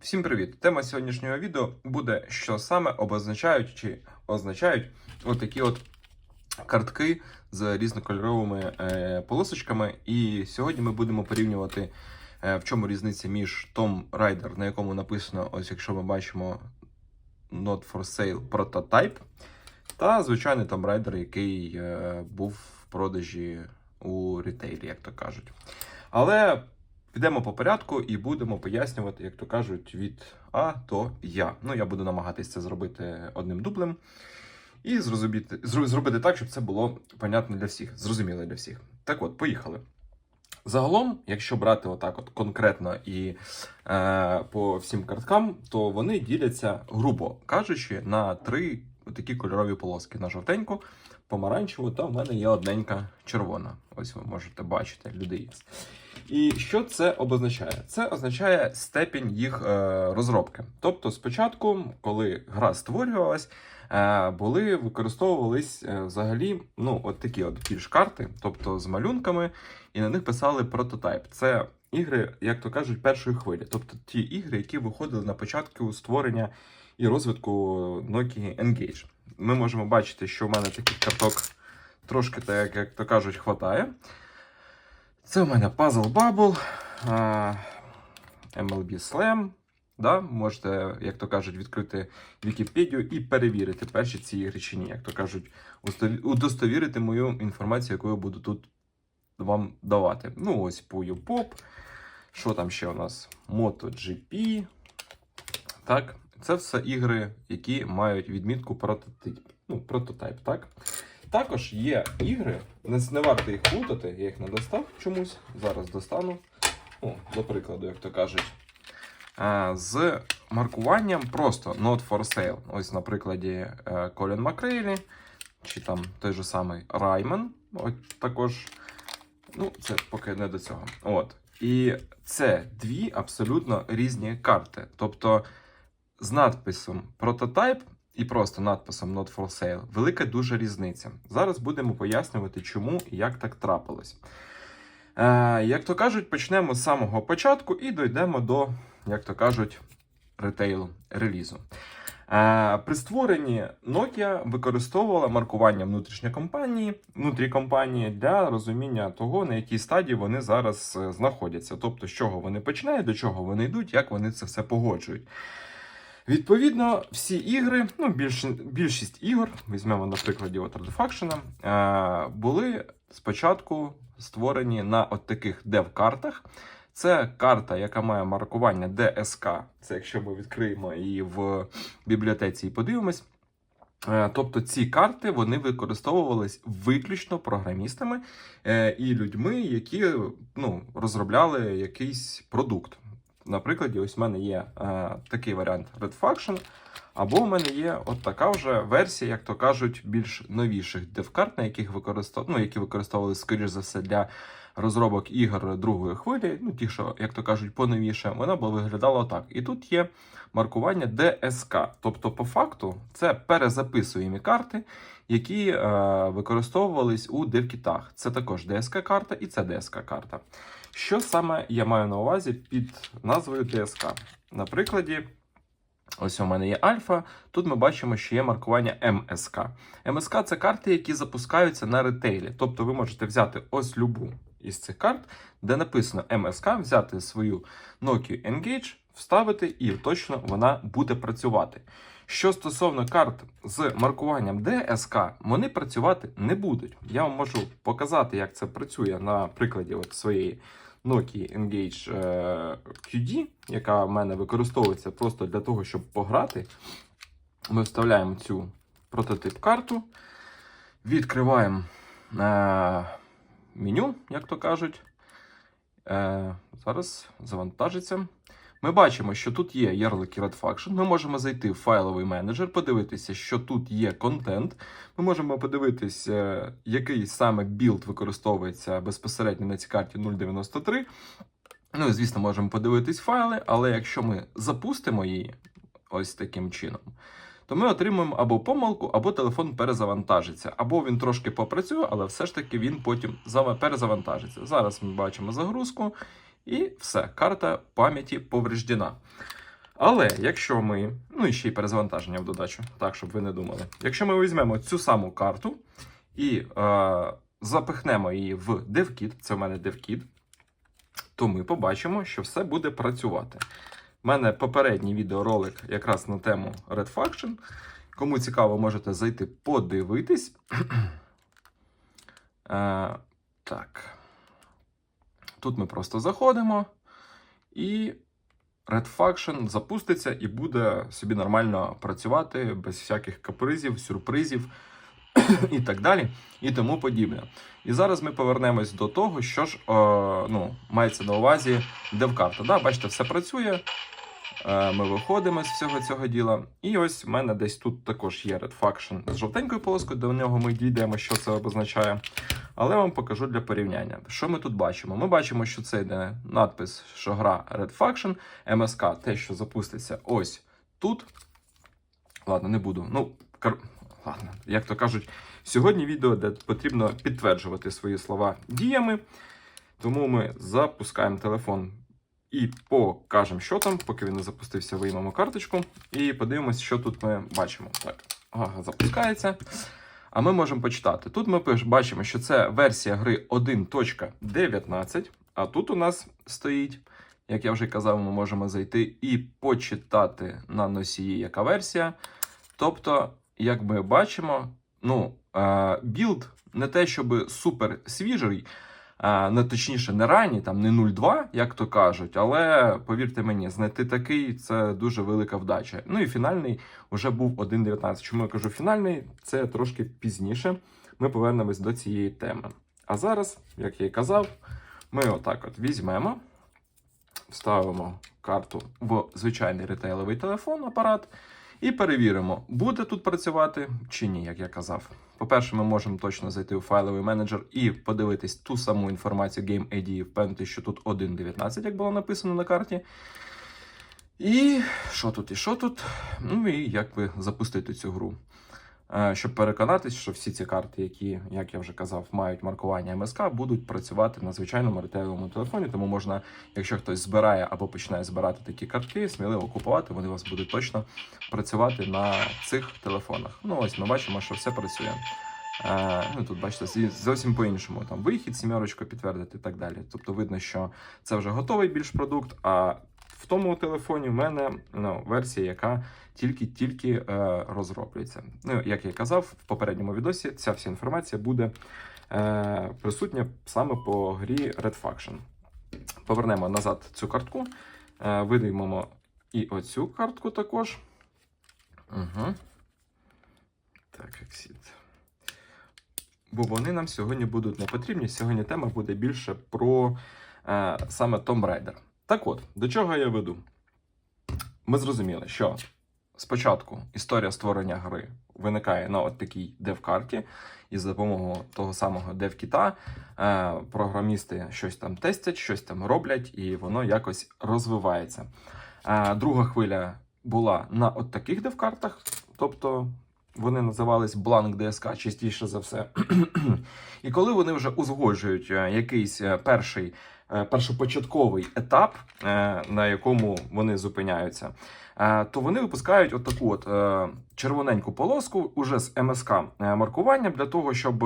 Всім привіт! Тема сьогоднішнього відео буде, що саме обозначають чи означають отакі от картки з різнокольоровими е, полосочками. І сьогодні ми будемо порівнювати, е, в чому різниця між Tom Raider, на якому написано, ось якщо ми бачимо Not for Sale Prototype, та звичайний Tom Raider, який е, був в продажі у ретейлі, як то кажуть. Але Підемо по порядку і будемо пояснювати, як то кажуть, від А до Я. Ну, я буду намагатися це зробити одним дублем і зрозуміти, зробити так, щоб це було понятно для всіх, зрозуміло для всіх. Так от, поїхали. Загалом, якщо брати отак от конкретно і е, по всім карткам, то вони діляться, грубо кажучи, на три такі кольорові полоски: на жовтеньку, помаранчеву, та в мене є одненька червона. Ось ви можете бачити, люди є. І що це обозначає? Це означає степінь їх е, розробки. Тобто, спочатку, коли гра створювалась, е, були використовувались е, взагалі ну, от такі от більш карти, тобто з малюнками, і на них писали прототайп. Це ігри, як то кажуть, першої хвилі, тобто ті ігри, які виходили на початку створення і розвитку Nokia Engage. Ми можемо бачити, що в мене таких карток трошки, так як то кажуть, хватає. Це у мене Puzzle Bubble, MLB Slam. Да? Можете, як то кажуть, відкрити Вікіпедію і перевірити, перші ці ігри чи ні. Як то кажуть, удостовірити мою інформацію, яку я буду тут вам давати. Ну, ось Puyo Pop. Що там ще у нас? MotoGP. Так, це все ігри, які мають відмітку прототип. Ну, прототайп, так? Також є ігри, не, варто їх плутати, я їх не достав чомусь. Зараз достану. О, до прикладу, як то кажуть. З маркуванням просто not for sale. Ось на прикладі е, Колін Макрейлі, чи там той же самий Райман. Також. Ну, це поки не до цього. От. І це дві абсолютно різні карти. Тобто з надписом прототайп і просто надписом Not for Sale велика дуже різниця. Зараз будемо пояснювати, чому і як так трапилось. Е, як то кажуть, почнемо з самого початку і дійдемо до, як то кажуть, ретейлу релізу. Е, при створенні Nokia використовувала маркування внутрішньої компанії, внутрі компанії для розуміння того, на якій стадії вони зараз е, знаходяться. Тобто, з чого вони починають, до чого вони йдуть, як вони це все погоджують. Відповідно, всі ігри, ну більш, більшість ігор, візьмемо на прикладі е, були спочатку створені на от таких дев-картах. Це карта, яка має маркування DSK. Це якщо ми відкриємо її в бібліотеці і подивимось. Е, Тобто ці карти вони використовувались виключно програмістами е, і людьми, які ну, розробляли якийсь продукт. Наприклад, ось в мене є е, такий варіант Red Faction, або в мене є от така вже версія, як то кажуть, більш новіших девкарт, на яких використов... ну, які використовувалися, скоріш за все, для розробок ігор другої хвилі, ну ті, що, як то кажуть, поновіше, вона б виглядала отак. І тут є маркування DSK. Тобто, по факту, це перезаписуємі карти, які е, використовувались у девкітах. Це також DSK-карта і це DSK-карта. Що саме я маю на увазі під назвою DSK? На прикладі, ось у мене є альфа. Тут ми бачимо, що є маркування МСК. МСК це карти, які запускаються на ретейлі. Тобто ви можете взяти ось любу із цих карт, де написано МСК, взяти свою Nokia Engage, вставити, і точно вона буде працювати. Що стосовно карт з маркуванням DSK, вони працювати не будуть. Я вам можу показати, як це працює на прикладі от своєї Nokia Engage е, QD, яка в мене використовується просто для того, щоб пограти. Ми вставляємо цю прототип карту, відкриваємо е, меню, як то кажуть. Е, зараз завантажиться. Ми бачимо, що тут є ярлики Red Faction. Ми можемо зайти в файловий менеджер, подивитися, що тут є контент. Ми можемо подивитися, який саме білд використовується безпосередньо на цій карті 0.93. Ну і звісно, можемо подивитись файли, але якщо ми запустимо її ось таким чином, то ми отримаємо або помилку, або телефон перезавантажиться, або він трошки попрацює, але все ж таки він потім зава- перезавантажиться. Зараз ми бачимо загрузку, і все, карта пам'яті повреждена. Але якщо ми, ну і ще й перезавантаження в додачу, так щоб ви не думали. Якщо ми візьмемо цю саму карту і е, запихнемо її в DevKit, це в мене DevKit, то ми побачимо, що все буде працювати. У мене попередній відеоролик якраз на тему Red Faction. Кому цікаво, можете зайти подивитись. Е, так. Тут ми просто заходимо, і Red Faction запуститься і буде собі нормально працювати без всяких капризів, сюрпризів і так далі, і тому подібне. І зараз ми повернемось до того, що ж е, ну, мається на увазі девкарта. Да, бачите, все працює. Е, Ми виходимо з всього цього діла. І ось в мене десь тут також є Red Faction з жовтенькою полоскою, до нього ми дійдемо, що це обозначає. Але вам покажу для порівняння. Що ми тут бачимо? Ми бачимо, що це йде надпис, що гра Red Faction, MSK, те, що запуститься ось тут. Ладно, не буду. Ну, кар... ладно, як то кажуть, сьогодні відео, де потрібно підтверджувати свої слова діями. Тому ми запускаємо телефон і покажемо, що там, поки він не запустився, виймемо карточку. І подивимось, що тут ми бачимо. Так, ага, запускається. А ми можемо почитати. Тут ми бачимо, що це версія гри 1.19, а тут у нас стоїть, як я вже казав, ми можемо зайти і почитати на носії, яка версія. Тобто, як ми бачимо, ну, е, білд не те, щоб супер свіжий, не точніше, не ранній, там не 0.2, як то кажуть, але повірте мені, знайти такий це дуже велика вдача. Ну і фінальний вже був 1.19. Чому я кажу фінальний? Це трошки пізніше. Ми повернемось до цієї теми. А зараз, як я і казав, ми отак от візьмемо, вставимо карту в звичайний ретейловий телефон, апарат, і перевіримо, буде тут працювати чи ні, як я казав. По-перше, ми можемо точно зайти у файловий менеджер і подивитись ту саму інформацію Game ID і впевнити, що тут 1.19, як було написано на карті. І що тут, і що тут? Ну і як би запустити цю гру. Е, Щоб переконатись, що всі ці карти, які, як я вже казав, мають маркування МСК, будуть працювати на звичайному ретейловому телефоні. Тому можна, якщо хтось збирає або починає збирати такі картки, сміливо купувати, вони у вас будуть точно працювати на цих телефонах. Ну ось ми бачимо, що все працює. Е, ну, тут бачите, зовсім по-іншому. Там вихід, сімерочку підтвердити і так далі. Тобто видно, що це вже готовий більш продукт. А в тому телефоні в мене ну, версія, яка тільки-тільки е, розроблюється. Ну, як я казав, в попередньому відосі ця вся інформація буде е, присутня саме по грі Red Faction. Повернемо назад цю картку, е, видіймемо і оцю картку також. Угу. Так, exit. Бо вони нам сьогодні будуть не потрібні. Сьогодні тема буде більше про е, саме Tomb Raider. Так от, до чого я веду? Ми зрозуміли, що спочатку історія створення гри виникає на от такій дев-карті, і за допомогою того самого дев-кіта е, програмісти щось там тестять, щось там роблять, і воно якось розвивається. Е, друга хвиля була на от таких дев-картах, тобто вони називались Blank DSK, частіше за все. І коли вони вже узгоджують е, якийсь е, перший е, першопочатковий етап, на якому вони зупиняються, то вони випускають от таку от червоненьку полоску уже з МСК маркуванням для того, щоб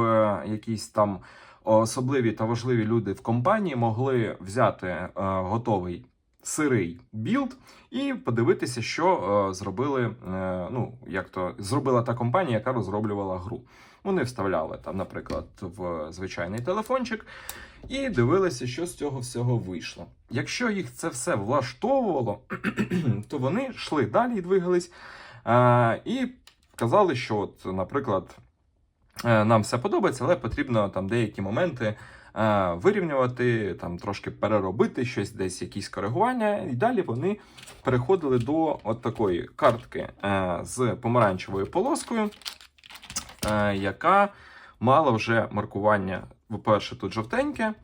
якісь там особливі та важливі люди в компанії могли взяти готовий сирий білд і подивитися, що е, зробили. Е, ну як то зробила та компанія, яка розроблювала гру. Вони вставляли там, наприклад, в звичайний телефончик і дивилися, що з цього всього вийшло. Якщо їх це все влаштовувало, то вони йшли далі і двигались е, і казали, що, от, наприклад, нам все подобається, але потрібно там деякі моменти вирівнювати, там трошки переробити щось, десь якісь коригування. І далі вони переходили до от такої картки е, з помаранчевою полоскою, е, яка мала вже маркування, по-перше, тут жовтеньке.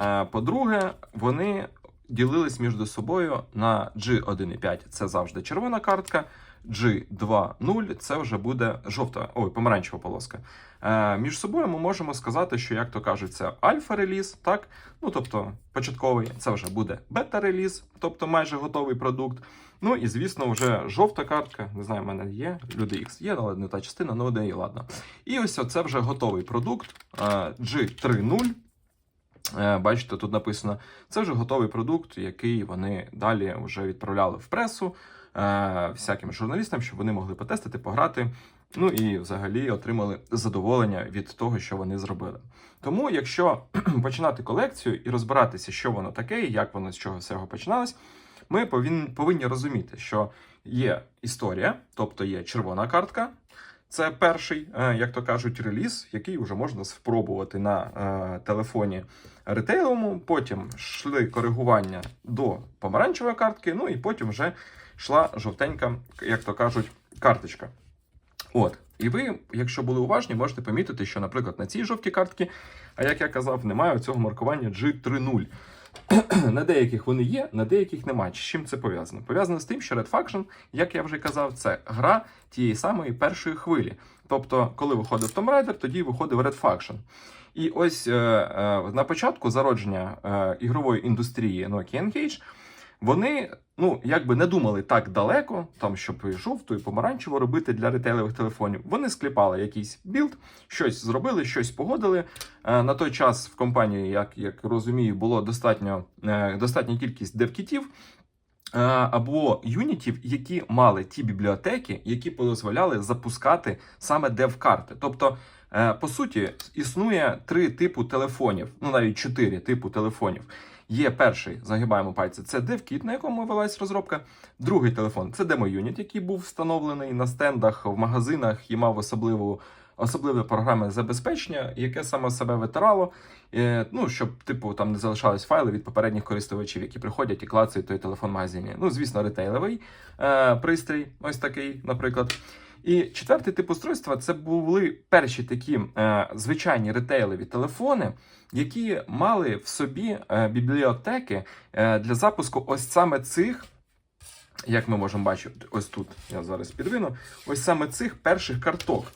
е, По-друге, вони ділились між собою на G1.5 це завжди червона картка, G2.0 це вже буде жовта, ой, помаранчева полоска. Е, між собою ми можемо сказати, що, як то кажуть, це альфа-реліз, так? Ну, тобто, початковий, це вже буде бета-реліз, тобто майже готовий продукт. Ну і звісно, вже жовта картка. Не знаю, в мене є. Люди X є, але не та частина, ну і ладно. І ось це вже готовий продукт е, G3.0. Е, Бачите, тут написано: це вже готовий продукт, який вони далі вже відправляли в пресу всяким журналістам, щоб вони могли потестити, пограти. Ну і взагалі отримали задоволення від того, що вони зробили. Тому, якщо починати колекцію і розбиратися, що воно таке, як воно з чого всього починалось, ми повинні, розуміти, що є історія, тобто є червона картка. Це перший, е, як то кажуть, реліз, який вже можна спробувати на е, телефоні ретейловому. Потім йшли коригування до помаранчевої картки, ну і потім вже йшла жовтенька, як то кажуть, карточка. От, і ви, якщо були уважні, можете помітити, що, наприклад, на цій жовтій картці, а як я казав, немає цього маркування G30. на деяких вони є, на деяких немає. З чим це пов'язано? Пов'язано з тим, що Red Faction, як я вже казав, це гра тієї самої першої хвилі. Тобто, коли виходив Tomb Raider, тоді виходив Red Faction. І ось е, е, на початку зародження е, ігрової індустрії Nokia Engage, вони ну якби не думали так далеко, там щоб і жовту, і помаранчево робити для ретейлових телефонів. Вони скліпали якийсь білд, щось зробили, щось погодили. Е, На той час в компанії, як, як розумію, було достатньо е, достатня кількість девкітів. е, Або юнітів, які мали ті бібліотеки, які дозволяли запускати саме дев-карти. Тобто, по суті, існує три типу телефонів, ну навіть чотири типу телефонів. Є перший, загибаємо пальці, це DevKit, на якому велась розробка. Другий телефон це демо-юніт, який був встановлений на стендах в магазинах і мав особливу. Особливе програмне забезпечення, яке саме себе витирало, е, ну щоб типу там не залишались файли від попередніх користувачів, які приходять і клацають той телефон в магазині. Ну, звісно, ретейловий е, пристрій, ось такий, наприклад. І четвертий тип устройства це були перші такі е, звичайні ретейлові телефони, які мали в собі е, бібліотеки е, для запуску ось саме цих. Як ми можемо бачити, ось тут я зараз підвину, ось саме цих перших карток.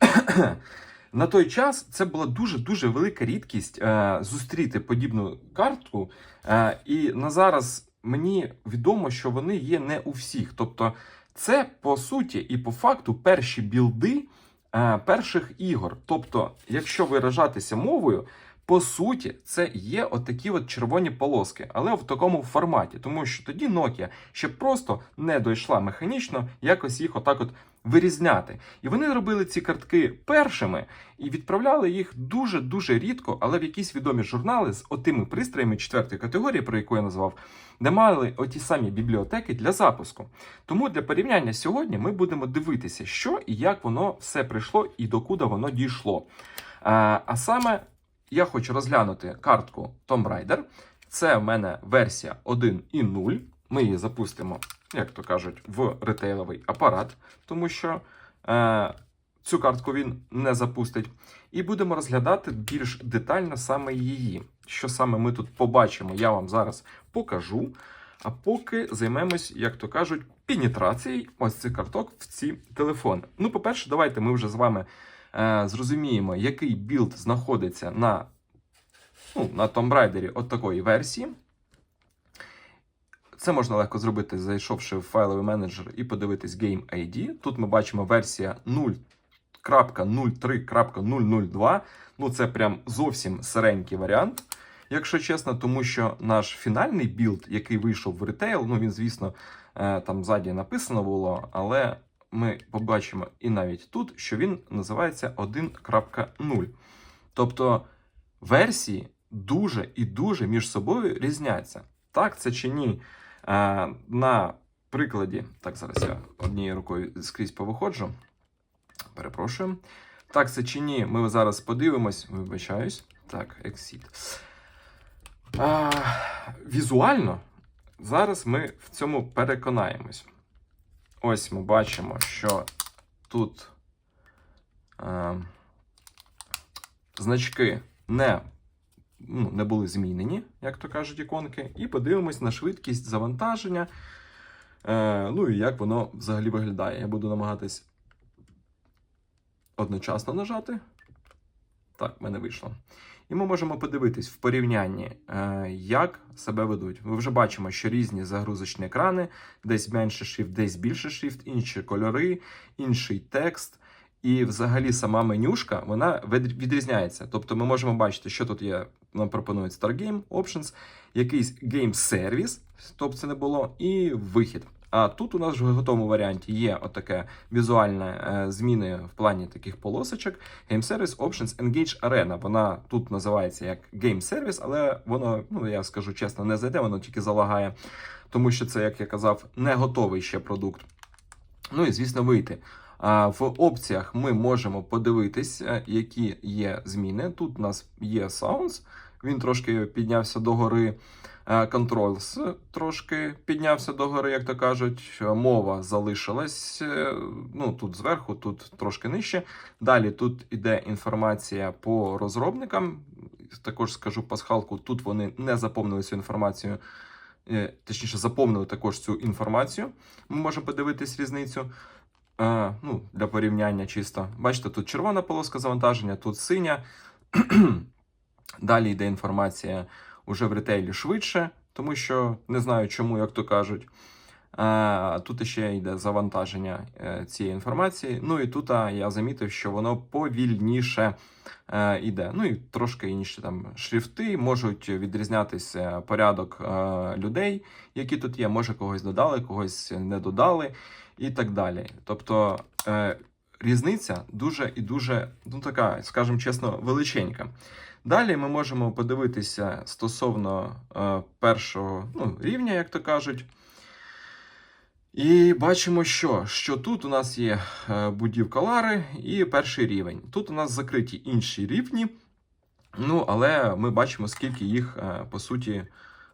На той час це була дуже-дуже велика рідкість е, зустріти подібну картку. Е, і на зараз мені відомо, що вони є не у всіх. Тобто, це по суті і по факту перші білди е, перших ігор. Тобто, якщо виражатися мовою, по суті, це є отакі от червоні полоски, але в такому форматі, тому що тоді Nokia ще просто не дійшла механічно якось їх отак от вирізняти. І вони робили ці картки першими і відправляли їх дуже-дуже рідко, але в якісь відомі журнали з отими пристроями четвертої категорії, про яку я назвав, де мали оті самі бібліотеки для запуску. Тому для порівняння сьогодні ми будемо дивитися, що і як воно все прийшло і докуди воно дійшло. А, а саме я хочу розглянути картку Tomb Raider. Це в мене версія 1.0. Ми її запустимо, як то кажуть, в ретейловий апарат, тому що е, цю картку він не запустить. І будемо розглядати більш детально саме її. Що саме ми тут побачимо, я вам зараз покажу. А поки займемось, як то кажуть, пенетрацією ось цих карток в ці телефони. Ну, по-перше, давайте ми вже з вами е, зрозуміємо, який білд знаходиться на, ну, на Tomb Raider от такої версії. Це можна легко зробити, зайшовши в файловий менеджер і подивитись Game ID. Тут ми бачимо версія 0.03.002. Ну, це прям зовсім сиренький варіант, якщо чесно, тому що наш фінальний білд, який вийшов в ретейл, ну він, звісно, е, там ззаді написано було, але ми побачимо і навіть тут, що він називається 1.0. Тобто версії дуже і дуже між собою різняться. Так це чи ні? Е, На прикладі, так, зараз я однією рукою скрізь повиходжу. Перепрошую. Так це чи ні, ми зараз подивимось, вибачаюсь. Так, exit. А, Візуально зараз ми в цьому переконаємось. Ось ми бачимо, що тут е, значки не ну, не були змінені, як то кажуть, іконки, і подивимось на швидкість завантаження. Е, ну і як воно взагалі виглядає. Я буду намагатись одночасно нажати. Так, в мене вийшло. І ми можемо подивитись в порівнянні, е, як себе ведуть. Ми вже бачимо, що різні загрузочні екрани, десь менше шрифт, десь більше шрифт, інші кольори, інший текст. І взагалі сама менюшка вона відрізняється. Тобто ми можемо бачити, що тут є. Нам пропонують Start Game, Options, якийсь Game Service, тобто це не було, і вихід. А тут у нас в готовому варіанті є отаке візуальне е, зміни в плані таких полосочок. Game Service Options Engage Arena. Вона тут називається як Game Service, але воно, ну я скажу чесно, не зайде, воно тільки залагає, тому що це, як я казав, не готовий ще продукт. Ну і звісно, вийти. В опціях ми можемо подивитись, е, які є зміни. Тут у нас є Sounds, він трошки піднявся догори. Е, Controls трошки піднявся догори, як то кажуть. Е, Мова залишилась. е, Ну тут зверху, тут трошки нижче. Далі тут іде інформація по розробникам. Також скажу пасхалку, тут вони не заповнили цю інформацію. е, Точніше, заповнили також цю інформацію. Ми можемо подивитись різницю. Е, ну, для порівняння чисто. Бачите, тут червона полоска завантаження, тут синя. Далі йде інформація уже в ретейлі швидше, тому що не знаю чому, як то кажуть. Тут ще йде завантаження е, цієї інформації. Ну і тут я замітив, що воно повільніше е, йде. Ну і трошки інші там шрифти можуть відрізнятися порядок е, людей, які тут є. Може, когось додали, когось не додали, і так далі. Тобто е, різниця дуже і дуже, ну така, скажімо чесно, величенька. Далі ми можемо подивитися стосовно е, першого ну, рівня, як то кажуть. І бачимо, що, що тут у нас є е, будівка Лари і перший рівень. Тут у нас закриті інші рівні, ну, але ми бачимо, скільки їх, е, по суті,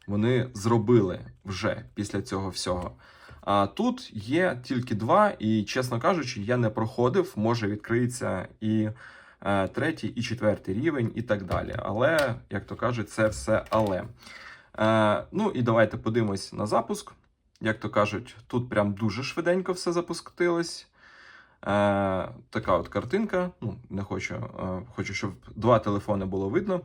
вони зробили вже після цього всього. А тут є тільки два, і, чесно кажучи, я не проходив, може відкриється і третій, і четвертий рівень, і так далі. Але, як то кажуть, це все але. Е, ну і давайте подивимось на запуск. Як то кажуть, тут прям дуже швиденько все запустилось. Е, така от картинка. Ну, не хочу, е, хочу, щоб два телефони було видно.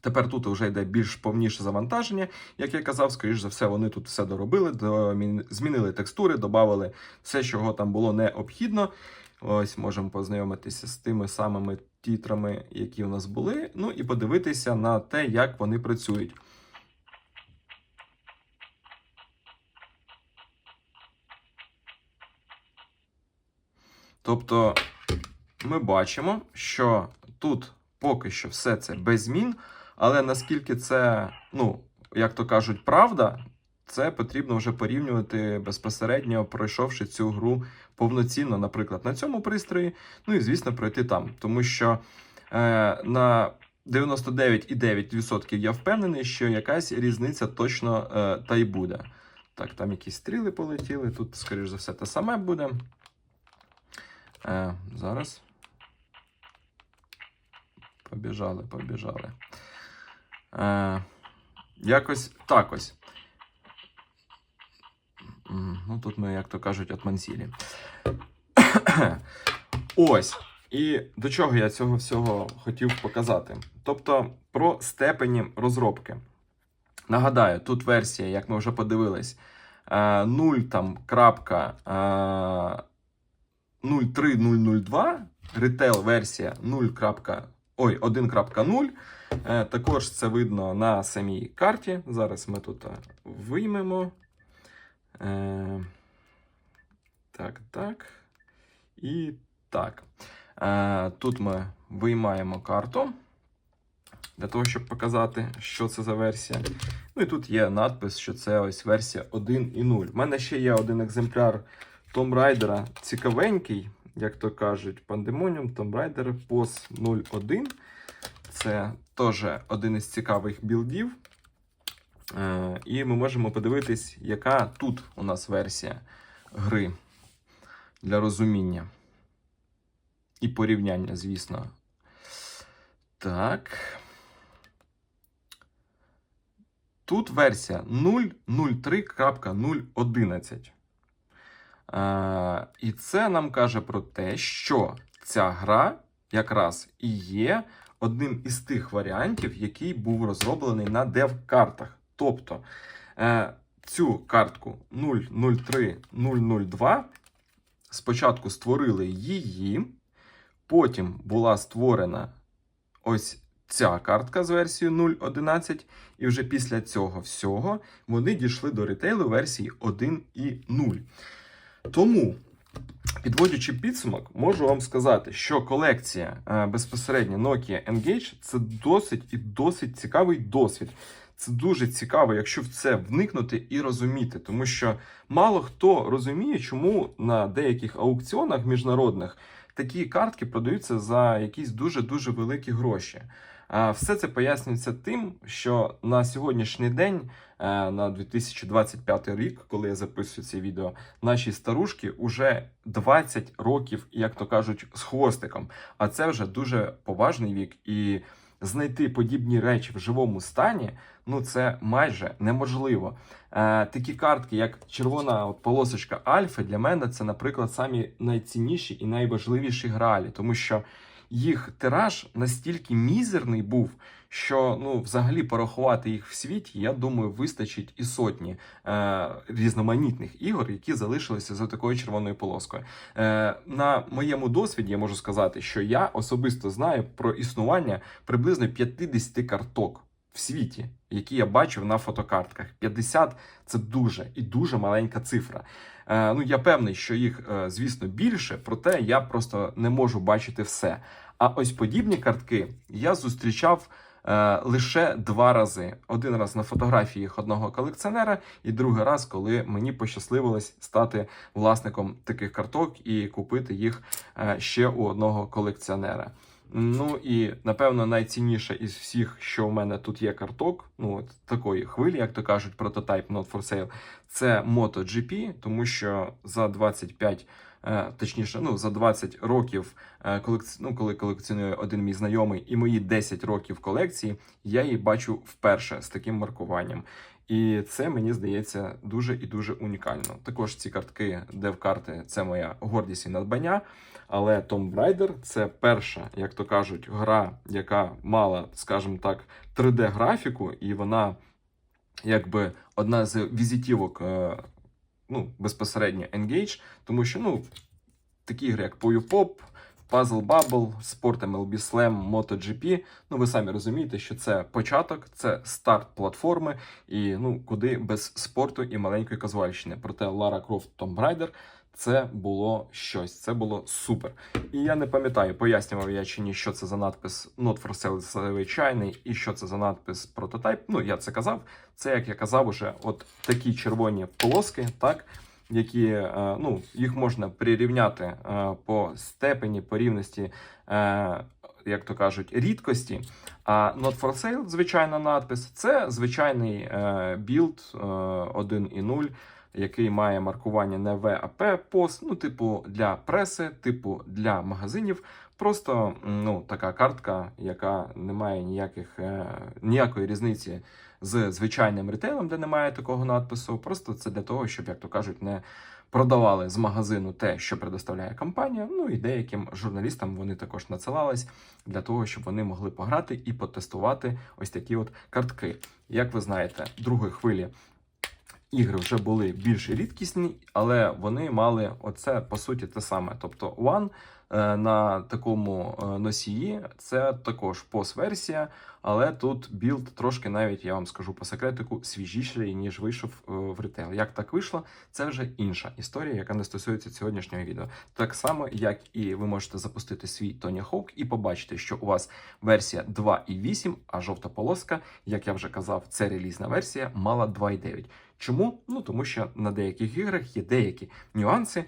Тепер тут вже йде більш повніше завантаження. Як я казав, скоріш за все, вони тут все доробили, домі- змінили текстури, додали все, чого там було необхідно. Ось можемо познайомитися з тими самими тітрами, які у нас були. Ну і подивитися на те, як вони працюють. Тобто ми бачимо, що тут поки що все це без змін, але наскільки це, ну, як то кажуть, правда, це потрібно вже порівнювати безпосередньо, пройшовши цю гру повноцінно, наприклад, на цьому пристрої, ну і, звісно, пройти там. Тому що е, на 99,9% я впевнений, що якась різниця точно е, та й буде. Так, там якісь стріли полетіли, тут, скоріш за все, те саме буде. Е, зараз. Побіжали, побіжали. Е, якось так ось. Ну, тут ми, як то кажуть, отмансілі. Ось. І до чого я цього всього хотів показати? Тобто про степені розробки. Нагадаю, тут версія, як ми вже подивились, е, 0 там крапка е, 03002, ретейл версія 0. Ой, 1.0. Е, Також це видно на самій карті. Зараз ми тут е, виймемо. Е, Так, так. І так. Е, Тут ми виймаємо карту для того, щоб показати, що це за версія. Ну і тут є надпис, що це ось версія 1.0. У мене ще є один екземпляр Tomb Raider цікавенький, як то кажуть, Pandemonium Tomb Raider POS 01. Це теж один із цікавих білдів. Е, І ми можемо подивитись, яка тут у нас версія гри для розуміння. І порівняння, звісно. Так. Тут версія 0.03.011. Е, і це нам каже про те, що ця гра якраз і є одним із тих варіантів, який був розроблений на дев-картах. Тобто е, цю картку 003.002 спочатку створили її, потім була створена ось ця картка з версією 0.11, і вже після цього всього вони дійшли до ретейлу версії 1.0. Тому, підводячи підсумок, можу вам сказати, що колекція е, безпосередньо Nokia Engage це досить і досить цікавий досвід. Це дуже цікаво, якщо в це вникнути і розуміти, тому що мало хто розуміє, чому на деяких аукціонах міжнародних такі картки продаються за якісь дуже дуже великі гроші. Все це пояснюється тим, що на сьогоднішній день, е, на 2025 рік, коли я записую це відео, наші старушки вже 20 років, як то кажуть, з хвостиком. А це вже дуже поважний вік, і знайти подібні речі в живому стані ну це майже неможливо. Е, Такі картки, як червона полосочка Альфи, для мене це, наприклад, самі найцінніші і найважливіші гралі, тому що їх тираж настільки мізерний був, що ну, взагалі порахувати їх в світі, я думаю, вистачить і сотні е, різноманітних ігор, які залишилися за такою червоною полоскою. Е, На моєму досвіді я можу сказати, що я особисто знаю про існування приблизно 50 карток. В світі, які я бачив на фотокартках, 50 – це дуже і дуже маленька цифра. Е, ну я певний, що їх, е, звісно, більше, проте я просто не можу бачити все. А ось подібні картки я зустрічав лише два рази: один раз на фотографіях одного колекціонера, і другий раз, коли мені пощасливилось стати власником таких карток і купити їх е, ще у одного колекціонера. Ну і напевно найцінніше із всіх, що в мене тут є карток, ну от такої хвилі, як то кажуть, прототайп Not for Sale, це MotoGP, тому що за 25, е, точніше, ну за 20 років, е, колекці... ну, коли колекціонує один мій знайомий, і мої 10 років колекції, я її бачу вперше з таким маркуванням. І це мені здається дуже і дуже унікально. Також ці картки, дев-карти, це моя гордість і надбання. Але Tomb Raider – це перша, як то кажуть, гра, яка мала, скажімо так, 3D-графіку, і вона якби одна з візитівок, е, ну, безпосередньо Engage, тому що ну, такі ігри, як Puyo Pop, Puzzle Bubble, Sport MLB Slam, MotoGP. Ну, ви самі розумієте, що це початок, це старт платформи, і ну куди без спорту і маленької казуальщини. Проте Lara Croft Tomb Raider це було щось, це було супер. І я не пам'ятаю, пояснював я чи ні, що це за надпис Not for Sale звичайний і що це за надпис прототайп. Ну, я це казав. Це, як я казав, уже от такі червоні полоски, так які е, ну, їх можна прирівняти е, по степені, по рівності, е, як то кажуть, рідкості. А Not for Sale, звичайна надпис, це звичайний білд 1.0, який має маркування не В, а П, пост, ну, типу для преси, типу для магазинів. Просто ну, така картка, яка не має ніяких, ніякої різниці з звичайним ретейлом, де немає такого надпису. Просто це для того, щоб, як то кажуть, не продавали з магазину те, що предоставляє компанія. Ну і деяким журналістам вони також надсилались для того, щоб вони могли пограти і потестувати ось такі от картки. Як ви знаєте, другої хвилі. Ігри вже були більш рідкісні, але вони мали оце по суті те саме. Тобто One на такому е, носії. Це також POS-версія, але тут білд трошки навіть, я вам скажу по секретику, свіжіший, ніж вийшов е, в ретейл. Як так вийшло, це вже інша історія, яка не стосується сьогоднішнього відео. Так само, як і ви можете запустити свій Tony Hawk і побачити, що у вас версія 2.8, а жовта полоска, як я вже казав, це релізна версія, мала 2.9. Чому? Ну тому що на деяких іграх є деякі нюанси.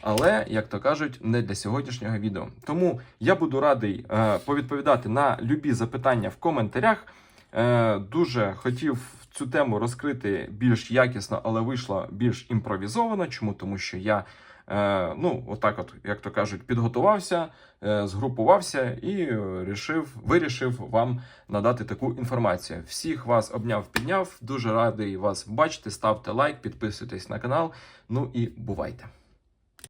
Але, як то кажуть, не для сьогоднішнього відео. Тому я буду радий е, повідповідати на любі запитання в коментарях. Е, Дуже хотів цю тему розкрити більш якісно, але вийшло більш імпровізовано. Чому? Тому що я е, ну, отак, от, як то кажуть, підготувався, е, згрупувався і рішив, вирішив вам надати таку інформацію. Всіх вас обняв, підняв. Дуже радий вас бачити. Ставте лайк, підписуйтесь на канал. Ну і бувайте.